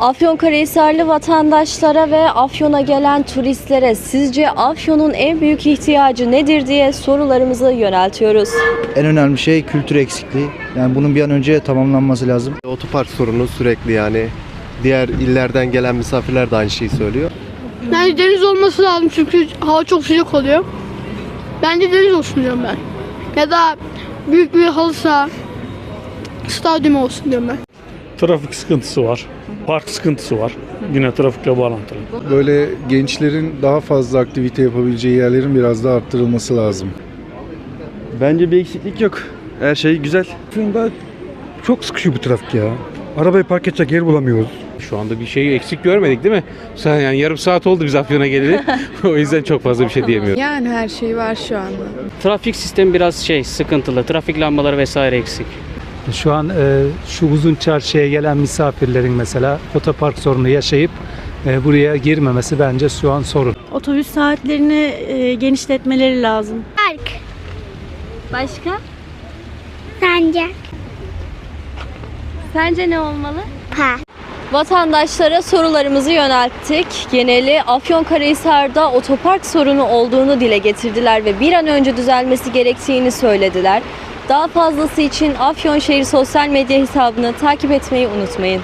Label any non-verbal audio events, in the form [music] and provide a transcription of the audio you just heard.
Afyonkarahisarlı vatandaşlara ve Afyon'a gelen turistlere sizce Afyon'un en büyük ihtiyacı nedir diye sorularımızı yöneltiyoruz. En önemli şey kültür eksikliği. Yani bunun bir an önce tamamlanması lazım. Otopark sorunu sürekli yani. Diğer illerden gelen misafirler de aynı şeyi söylüyor. Yani deniz olması lazım çünkü hava çok sıcak oluyor. Bence deniz olsun diyorum ben. Ya da büyük bir halı saha stadyum olsun diyorum ben. Trafik sıkıntısı var. Park sıkıntısı var. Yine trafikle bağlantılı. Böyle gençlerin daha fazla aktivite yapabileceği yerlerin biraz daha arttırılması lazım. Bence bir eksiklik yok. Her şey güzel. Aslında çok sıkışıyor bu trafik ya. Arabayı park edecek yer bulamıyoruz. Şu anda bir şey eksik görmedik değil mi? Sen yani yarım saat oldu biz Afyon'a geleli. [laughs] o yüzden çok fazla bir şey diyemiyorum. Yani her şey var şu anda. Trafik sistemi biraz şey sıkıntılı. Trafik lambaları vesaire eksik. Şu an e, şu uzun çarşıya gelen misafirlerin mesela otopark sorunu yaşayıp e, buraya girmemesi bence şu an sorun. Otobüs saatlerini e, genişletmeleri lazım. Park. Başka? Sence? Sence ne olmalı? Park. Vatandaşlara sorularımızı yönelttik. Geneli Afyonkarahisar'da otopark sorunu olduğunu dile getirdiler ve bir an önce düzelmesi gerektiğini söylediler. Daha fazlası için Afyon Şehir sosyal medya hesabını takip etmeyi unutmayın.